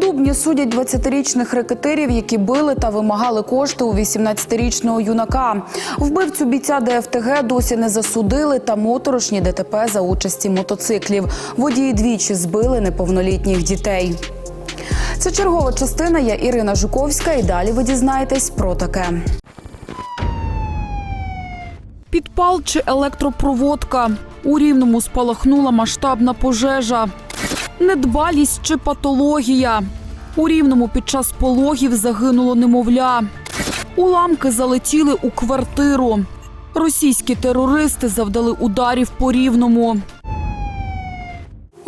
Дубні судять 20-річних рекетирів, які били та вимагали кошти у 18-річного юнака. Вбивцю бійця ДФТГ досі не засудили та моторошні ДТП за участі мотоциклів. Водії двічі збили неповнолітніх дітей. Це чергова частина. Я Ірина Жуковська. І далі ви дізнаєтесь про таке. Підпал чи електропроводка. У рівному спалахнула масштабна пожежа. Недбалість чи патологія. У рівному під час пологів загинуло немовля. Уламки залетіли у квартиру. Російські терористи завдали ударів по рівному.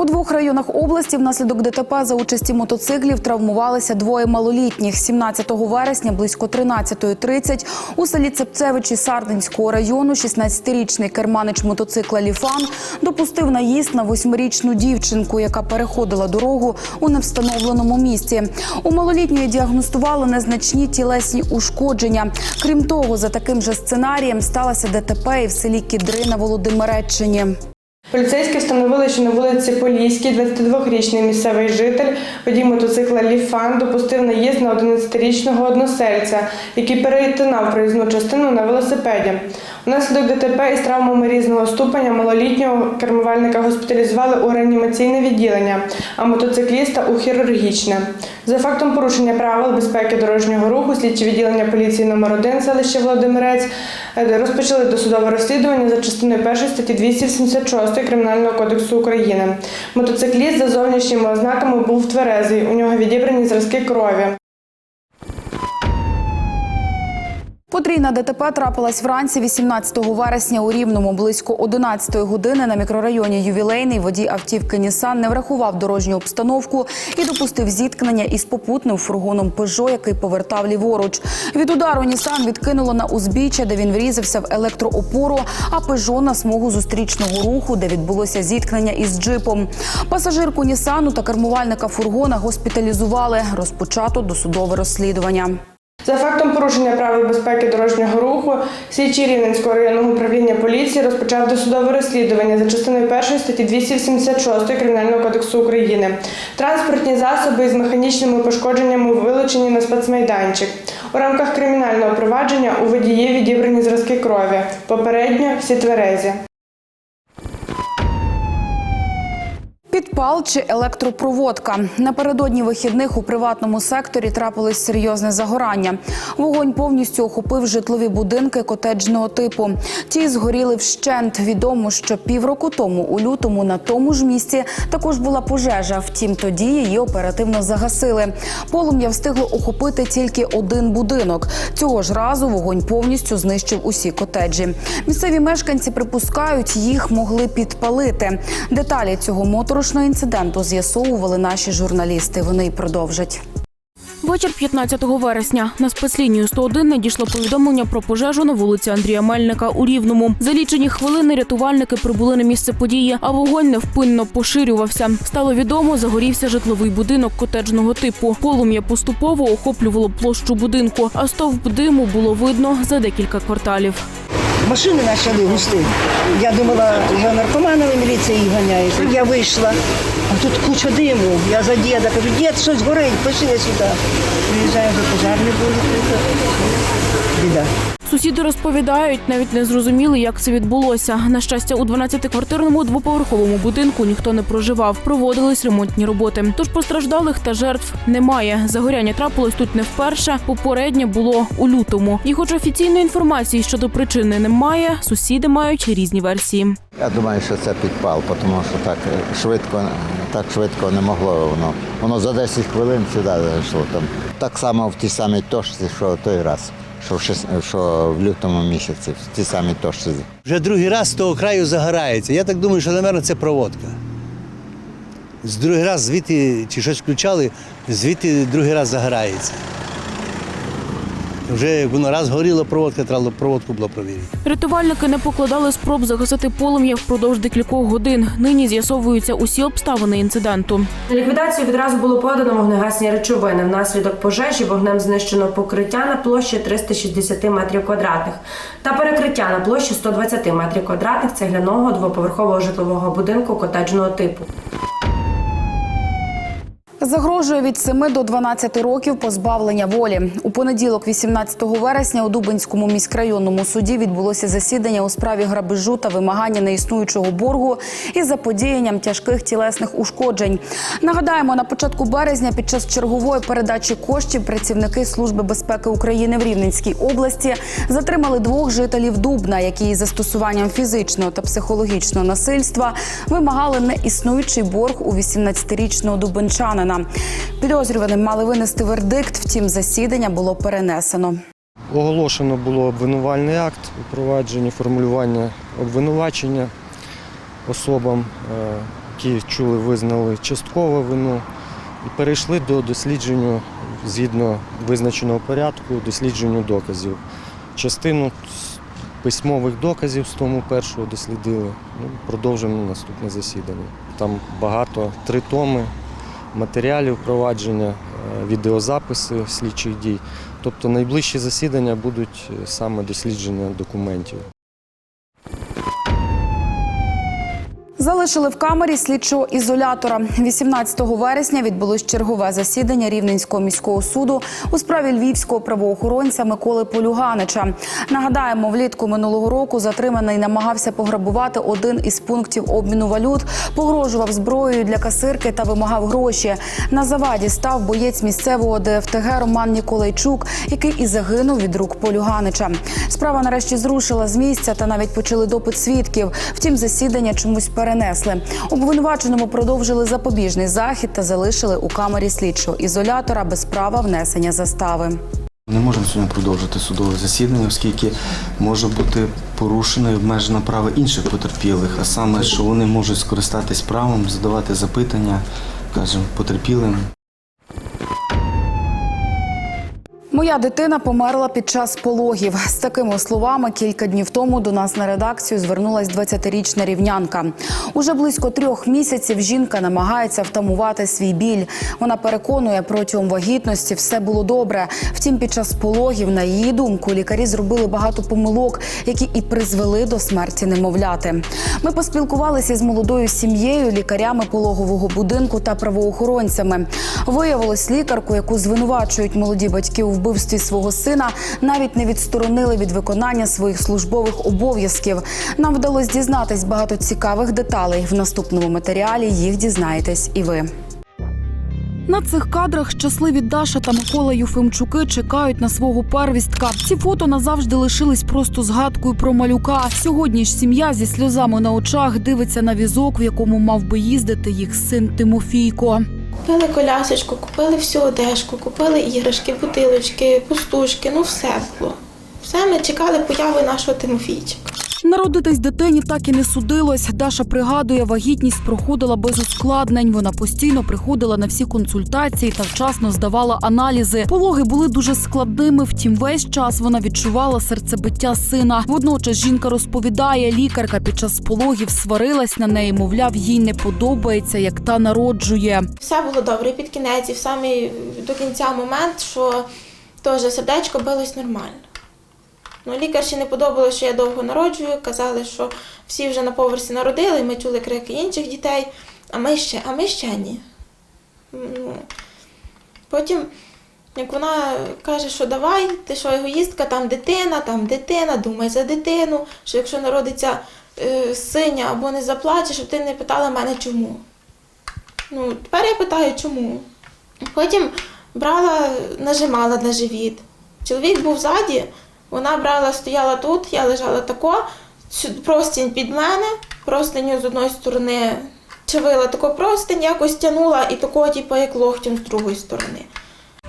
У двох районах області внаслідок ДТП за участі мотоциклів травмувалися двоє малолітніх. 17 вересня близько 13.30 у селі Цепцевичі Сардинського району 16-річний керманич мотоцикла Ліфан допустив наїзд на восьмирічну дівчинку, яка переходила дорогу у невстановленому місці. У малолітньої діагностували незначні тілесні ушкодження. Крім того, за таким же сценарієм сталося ДТП і в селі Кідри на Володимиреччині. Поліцейські встановили, що на вулиці Поліській 22-річний місцевий житель, водій мотоцикла Ліфан, допустив наїзд на 11-річного односельця, який перетинав проїзну частину на велосипеді. Унаслідок ДТП із травмами різного ступеня малолітнього кермувальника госпіталізували у реанімаційне відділення, а мотоцикліста у хірургічне. За фактом порушення правил безпеки дорожнього руху слідчі відділення поліції номер 1 селище Володимирець е, розпочали досудове розслідування за частиною 1 статті 276 Кримінального кодексу України. Мотоцикліст за зовнішніми ознаками був тверезий. У нього відібрані зразки крові. Потрійна ДТП трапилась вранці 18 вересня у Рівному. Близько 11 години на мікрорайоні Ювілейний водій автівки Нісан не врахував дорожню обстановку і допустив зіткнення із попутним фургоном Пежо, який повертав ліворуч. Від удару Нісан відкинуло на узбіччя, де він врізався в електроопору, а Пежо на смугу зустрічного руху, де відбулося зіткнення із джипом. Пасажирку Нісану та кермувальника фургона госпіталізували. Розпочато досудове розслідування. За фактом порушення правил безпеки дорожнього руху, слідчий Рівненського районного управління поліції розпочав досудове розслідування за частиною 1 статті 286 Кримінального кодексу України. Транспортні засоби із механічними пошкодженнями вилучені на спецмайданчик. У рамках кримінального провадження у водії відібрані зразки крові. Попередньо всі тверезі. Підпал чи електропроводка напередодні вихідних у приватному секторі трапилось серйозне загорання. Вогонь повністю охопив житлові будинки котеджного типу. Ті згоріли вщент. Відомо, що півроку тому, у лютому, на тому ж місці також була пожежа. Втім, тоді її оперативно загасили. Полум'я встигло охопити тільки один будинок. Цього ж разу вогонь повністю знищив усі котеджі. Місцеві мешканці припускають, їх могли підпалити. Деталі цього моторошного інциденту з'ясовували наші журналісти. Вони й продовжать. Вечір 15 вересня на спецлінію 101 надійшло повідомлення про пожежу на вулиці Андрія Мельника у Рівному. За лічені хвилини рятувальники прибули на місце події, а вогонь невпинно поширювався. Стало відомо, загорівся житловий будинок котеджного типу. Полум'я поступово охоплювало площу будинку, а стовп диму було видно за декілька кварталів. Машини почали густи. Я думала, вже наркоманами міліція їх ганяє. Я вийшла, а тут куча диму. Я за діда кажу, дід, щось горить, пішли сюди. Приїжджаю, вже пожарні були. Біда. Сусіди розповідають, навіть не зрозуміли, як це відбулося. На щастя, у 12-квартирному двоповерховому будинку ніхто не проживав. Проводились ремонтні роботи. Тож постраждалих та жертв немає. Загоряння трапилось тут не вперше. Попереднє було у лютому. І, хоч офіційної інформації щодо причини немає, сусіди мають різні версії. Я думаю, що це підпал, тому що так швидко, так швидко не могло воно. Воно за 10 хвилин сюди зайшло. Там. Так само в тій самій точці, що той раз, що в, шест... що в лютому місяці, в самі точці. Вже другий раз з того краю загорається. Я так думаю, що, напевно, це проводка. З другий раз звідти чи щось включали, звідти другий раз загорається. Вже як воно раз горіла проводка, треба проводку було провірити. Рятувальники не покладали спроб загасити полум'я впродовж декількох годин. Нині з'ясовуються усі обставини інциденту. На ліквідацію відразу було подано вогнегасні речовини. Внаслідок пожежі вогнем знищено покриття на площі 360 метрів квадратних та перекриття на площі 120 метрів квадратних цегляного двоповерхового житлового будинку котеджного типу. Загрожує від 7 до 12 років позбавлення волі. У понеділок, 18 вересня, у Дубинському міськрайонному суді відбулося засідання у справі грабежу та вимагання неіснуючого боргу із заподіянням тяжких тілесних ушкоджень. Нагадаємо, на початку березня під час чергової передачі коштів працівники Служби безпеки України в Рівненській області затримали двох жителів Дубна, які із застосуванням фізичного та психологічного насильства вимагали неіснуючий борг у 18-річного дубенчанина. Підозрюваним мали винести вердикт, втім засідання було перенесено. Оголошено було обвинувальний акт у провадженні формулювання обвинувачення особам, е, які чули, визнали частково вину, і перейшли до дослідження згідно визначеного порядку, дослідженню доказів. Частину письмових доказів з тому першого дослідили. Ну, продовжимо наступне засідання. Там багато, три томи матеріалів провадження, е, відеозаписи слідчих дій. Тобто найближчі засідання будуть е, саме дослідження документів. Залишили в камері слідчого ізолятора. 18 вересня відбулось чергове засідання Рівненського міського суду у справі львівського правоохоронця Миколи Полюганича. Нагадаємо, влітку минулого року затриманий намагався пограбувати один із пунктів обміну валют, погрожував зброєю для касирки та вимагав гроші. На заваді став боєць місцевого ДФТГ Роман Ніколайчук, який і загинув від рук Полюганича. Справа нарешті зрушила з місця та навіть почали допит свідків. Втім, засідання чомусь перенесли. Обвинуваченому продовжили запобіжний захід та залишили у камері слідчого ізолятора без права внесення застави. Не можемо сьогодні продовжити судове засідання, оскільки може бути порушено і обмежено право інших потерпілих, а саме, що вони можуть скористатись правом задавати запитання, кажемо, потерпілим. Моя дитина померла під час пологів. З такими словами кілька днів тому до нас на редакцію звернулась 20-річна рівнянка. Уже близько трьох місяців жінка намагається втамувати свій біль. Вона переконує, протягом вагітності все було добре. Втім, під час пологів, на її думку, лікарі зробили багато помилок, які і призвели до смерті немовляти. Ми поспілкувалися з молодою сім'єю, лікарями пологового будинку та правоохоронцями. Виявилось, лікарку, яку звинувачують молоді батьки у вбивстві свого сина, навіть не відсторонили від виконання своїх службових обов'язків. Нам вдалося дізнатись багато цікавих деталей. В наступному матеріалі їх дізнаєтесь і ви. На цих кадрах щасливі Даша та Микола Юфимчуки чекають на свого первістка. Ці фото назавжди лишились просто згадкою про малюка. Сьогодні ж сім'я зі сльозами на очах дивиться на візок, в якому мав би їздити їх син Тимофійко. Купили колясочку, купили всю одежку, купили іграшки, бутилочки, пустушки, ну все було. Все, ми чекали появи нашого Тимофійчика. Народитись дитині так і не судилось. Даша пригадує, вагітність проходила без ускладнень. Вона постійно приходила на всі консультації та вчасно здавала аналізи. Пологи були дуже складними. Втім, весь час вона відчувала серцебиття сина. Водночас жінка розповідає, лікарка під час пологів сварилась на неї, мовляв, їй не подобається, як та народжує. Все було добре під кінець, і в самий до кінця момент, що теж сердечко билось нормально. Ну, лікарші не подобалося, що я довго народжую. Казали, що всі вже на поверсі народили, ми чули крики інших дітей, а ми ще, а ми ще ні. Ну, потім, як вона каже, що давай, ти що егоїстка, там дитина, там дитина, думай за дитину, що якщо народиться е, синя або не заплаче, щоб ти не питала мене чому. Ну, тепер я питаю, чому. Потім брала, нажимала на живіт. Чоловік був ззаді, вона брала, стояла тут, я лежала тако, простінь під мене, простиню з одної сторони чавила тако простинь, якось тягнула і тако, типу, як локтем з другої сторони.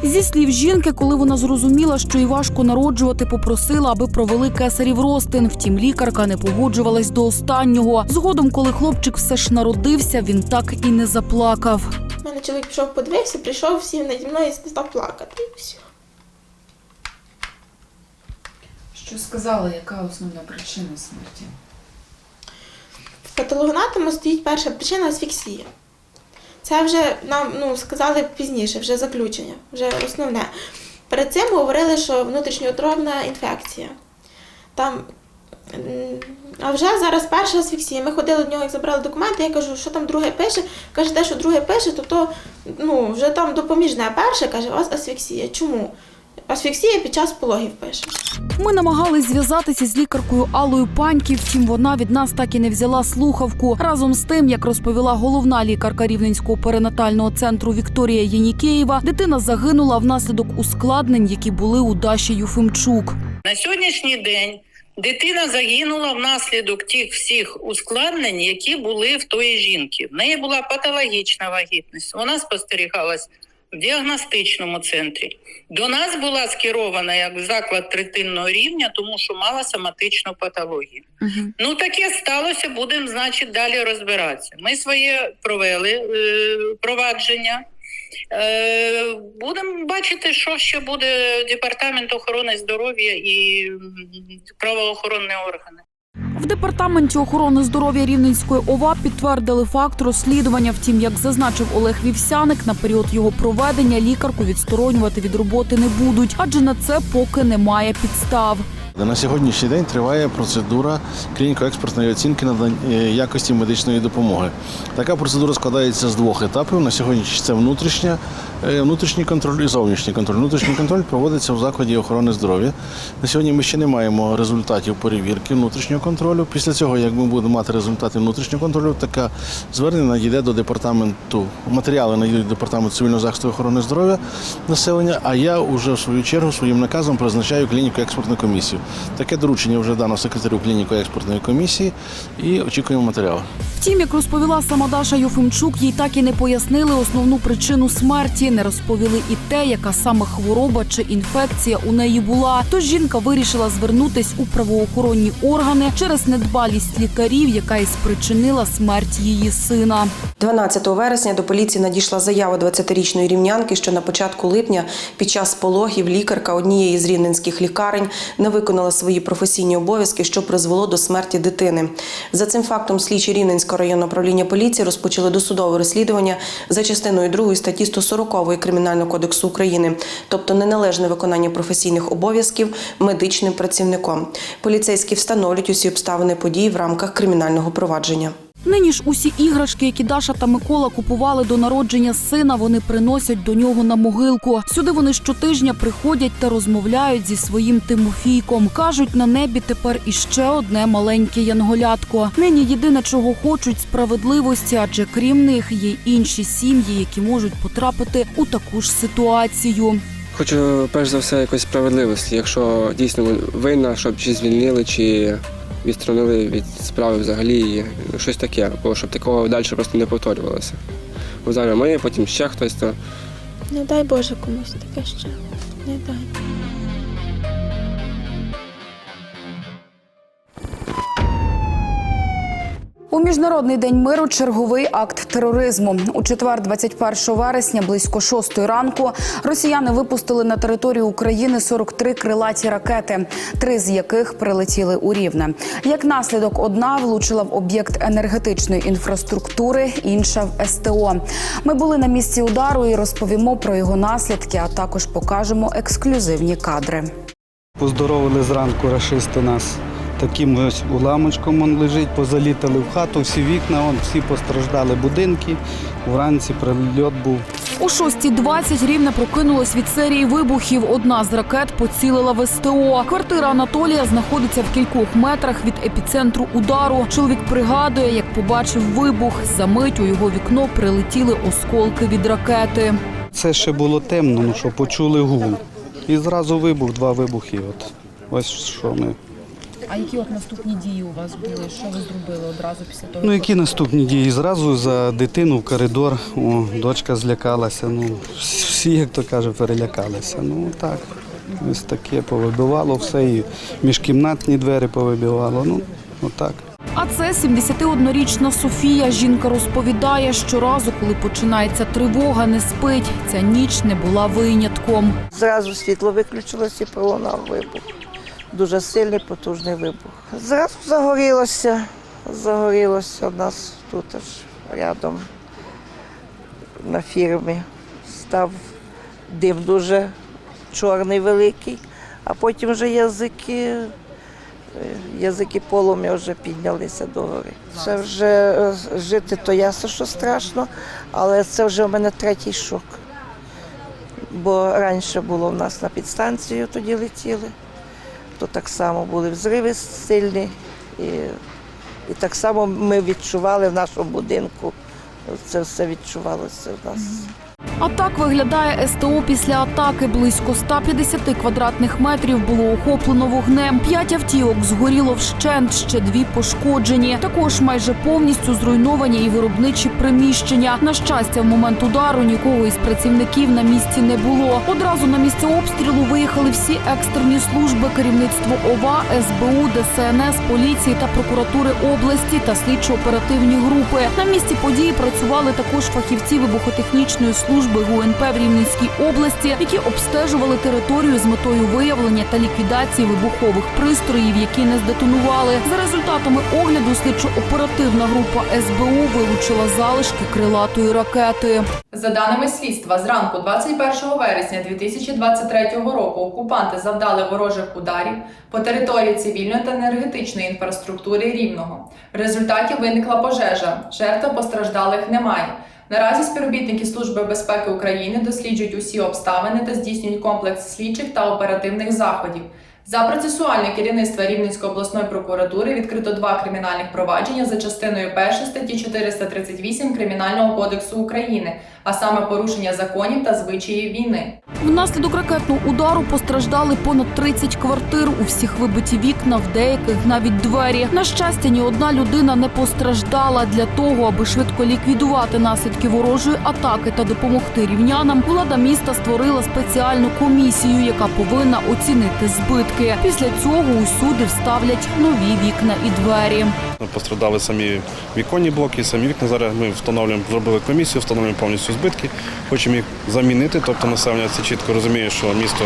Зі слів жінки, коли вона зрозуміла, що їй важко народжувати, попросила, аби провели кесарів розтин. Втім, лікарка не погоджувалась до останнього. Згодом, коли хлопчик все ж народився, він так і не заплакав. У мене чоловік пішов, подивився, прийшов, сів наді мною і став плакати. І все. Що сказали, яка основна причина смерті? В патологоанатому стоїть перша причина асфіксія. Це вже нам ну, сказали пізніше, вже заключення, вже основне. Перед цим говорили, що внутрішньоутробна інфекція. Там А вже зараз перша асфіксія. Ми ходили до нього, як забрали документи. Я кажу, що там друге пише. Каже, те, що друге пише, то то ну, вже там допоміжне. Перше каже, у вас асфіксія. Чому? Асфіксія під час пологів пише. Ми намагались зв'язатися з лікаркою Аллою Паньки, втім вона від нас так і не взяла слухавку. Разом з тим, як розповіла головна лікарка Рівненського перинатального центру Вікторія Єнікеєва, дитина загинула внаслідок ускладнень, які були у Даші Юфимчук. На сьогоднішній день дитина загинула внаслідок тих всіх ускладнень, які були в тої жінки. В неї була патологічна вагітність. Вона спостерігалась діагностичному центрі. До нас була скерована як заклад третинного рівня, тому що мала соматичну патологію. Ну таке сталося, будемо, значить, далі розбиратися. Ми своє провели е, провадження. Е, будемо бачити, що ще буде департамент охорони здоров'я і правоохоронні органи. В департаменті охорони здоров'я Рівненської ОВА підтвердили факт розслідування. Втім, як зазначив Олег Вівсяник, на період його проведення лікарку відсторонювати від роботи не будуть, адже на це поки немає підстав. На сьогоднішній день триває процедура клініко-експертної оцінки надань- е, якості медичної допомоги. Така процедура складається з двох етапів. На сьогодні це внутрішня, е, внутрішній контроль і зовнішній контроль. Внутрішній контроль проводиться в закладі охорони здоров'я. На сьогодні ми ще не маємо результатів перевірки внутрішнього контролю. Після цього, як ми будемо мати результати внутрішнього контролю, таке звернення надійде до департаменту. Матеріали надійдуть до департаменту цивільного захисту охорони здоров'я населення. А я вже в свою чергу своїм наказом призначаю клініку експертну комісію. Таке доручення вже дано секретарю клініко експертної комісії і очікуємо матеріали. Втім, як розповіла сама Даша Юфимчук, їй так і не пояснили основну причину смерті, не розповіли і те, яка саме хвороба чи інфекція у неї була. Тож жінка вирішила звернутись у правоохоронні органи через недбалість лікарів, яка і спричинила смерть її сина. 12 вересня до поліції надійшла заява 20-річної рівнянки, що на початку липня під час пологів лікарка однієї з рівненських лікарень не виконала свої професійні обов'язки, що призвело до смерті дитини. За цим фактом слідчі Рівненського районного управління поліції розпочали досудове розслідування за частиною 2 статті 140 Кримінального кодексу України, тобто неналежне виконання професійних обов'язків медичним працівником. Поліцейські встановлюють усі обставини подій в рамках кримінального провадження. Нині ж усі іграшки, які Даша та Микола купували до народження сина, вони приносять до нього на могилку. Сюди вони щотижня приходять та розмовляють зі своїм Тимофійком. кажуть, на небі тепер іще одне маленьке янголятко. Нині єдине, чого хочуть справедливості, адже крім них є інші сім'ї, які можуть потрапити у таку ж ситуацію. Хочу перш за все якоїсь справедливості. Якщо дійсно винна, щоб чи звільнили, чи відсторонили від справи взагалі, і щось таке, бо щоб такого далі просто не повторювалося. Бо зараз ми, потім ще хтось, то Не дай Боже комусь таке ще. Не дай. Міжнародний день миру черговий акт тероризму. У четвер, 21 вересня, близько 6 ранку, росіяни випустили на територію України 43 крилаті ракети, три з яких прилетіли у Рівне. Як наслідок, одна влучила в об'єкт енергетичної інфраструктури, інша в СТО. Ми були на місці удару і розповімо про його наслідки, а також покажемо ексклюзивні кадри. Поздоровили зранку рашисти нас. Таким ось уламочком он лежить, позалітали в хату, всі вікна, он, всі постраждали будинки. Вранці прильот був. О 6.20 рівне прокинулось від серії вибухів. Одна з ракет поцілила в СТО. Квартира Анатолія знаходиться в кількох метрах від епіцентру удару. Чоловік пригадує, як побачив вибух. За мить у його вікно прилетіли осколки від ракети. Це ще було темно, ну що почули гул. І зразу вибух, два вибухи. От. Ось що ми. А які от наступні дії у вас були? Що ви зробили одразу після того? Ну які наступні дії? Зразу за дитину в коридор. О, дочка злякалася. Ну, всі, як то каже, перелякалися. Ну так. Ось таке повибивало все, і міжкімнатні двері повибивало. Ну, отак. А це 71-річна Софія. Жінка розповідає, щоразу, коли починається тривога, не спить. Ця ніч не була винятком. Зразу світло виключилося і пролунав вибух. Дуже сильний, потужний вибух. Зразу загорілося, загорілося у нас тут аж рядом на фірмі. Став дим дуже чорний, великий, а потім вже язики Язики полум'я вже піднялися до гори. Це вже е, жити то ясно, що страшно, але це вже в мене третій шок. Бо раніше було в нас на підстанцію тоді летіли, то так само були взриви сильні. І, і так само ми відчували в нашому будинку. Це все відчувалося в нас. А так виглядає СТО після атаки. Близько 150 квадратних метрів було охоплено вогнем. П'ять автівок згоріло вщент, ще дві пошкоджені. Також майже повністю зруйновані і виробничі приміщення. На щастя, в момент удару нікого із працівників на місці не було. Одразу на місце обстрілу виїхали всі екстрені служби, керівництво ОВА, СБУ, ДСНС, поліції та прокуратури області та слідчо-оперативні групи. На місці події працювали також фахівці вибухотехнічної служби ГУНП в Рівненській області, які обстежували територію з метою виявлення та ліквідації вибухових пристроїв, які не здетонували. За результатами огляду слідчо-оперативна група СБУ вилучила залишки крилатої ракети. За даними слідства, зранку 21 вересня 2023 року окупанти завдали ворожих ударів по території цивільної та енергетичної інфраструктури Рівного. В результаті виникла пожежа. Жертв постраждалих немає. Наразі співробітники Служби безпеки України досліджують усі обставини та здійснюють комплекс слідчих та оперативних заходів. За процесуальне керівництво Рівненської обласної прокуратури відкрито два кримінальних провадження за частиною 1 статті 438 Кримінального кодексу України, а саме порушення законів та звичаїв війни. Внаслідок ракетного удару постраждали понад 30 квартир. У всіх вибиті вікна, в деяких навіть двері. На щастя, ні одна людина не постраждала. Для того, аби швидко ліквідувати наслідки ворожої атаки та допомогти рівнянам, влада міста створила спеціальну комісію, яка повинна оцінити збитки. Після цього усюди вставлять нові вікна і двері. Пострадали самі віконні блоки, самі вікна. Зараз ми встановлюємо, зробили комісію, встановлюємо повністю збитки. Хочемо їх замінити. Тобто населення це чітко розуміє, що місто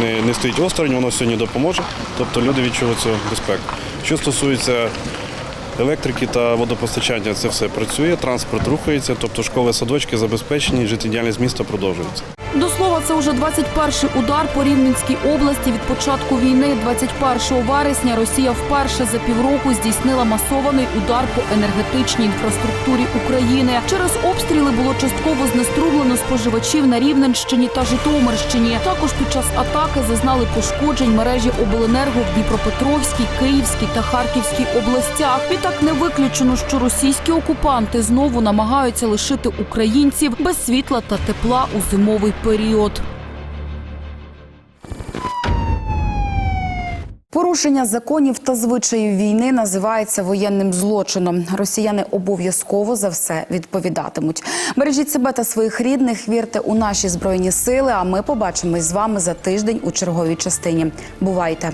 не, не стоїть осторонь, воно сьогодні допоможе. Тобто люди відчують цю безпеку. Що стосується електрики та водопостачання, це все працює, транспорт рухається, тобто школи, садочки забезпечені, життєдіяльність міста продовжується. Це вже 21-й удар по Рівненській області від початку війни. 21 вересня Росія вперше за півроку здійснила масований удар по енергетичній інфраструктурі України. Через обстріли було частково знеструблено споживачів на Рівненщині та Житомирщині. Також під час атаки зазнали пошкоджень мережі обленерго в Дніпропетровській, Київській та Харківській областях. Відтак не виключено, що російські окупанти знову намагаються лишити українців без світла та тепла у зимовий період. Порушення законів та звичаїв війни називається воєнним злочином. Росіяни обов'язково за все відповідатимуть. Бережіть себе та своїх рідних, вірте у наші збройні сили. А ми побачимось з вами за тиждень у черговій частині. Бувайте!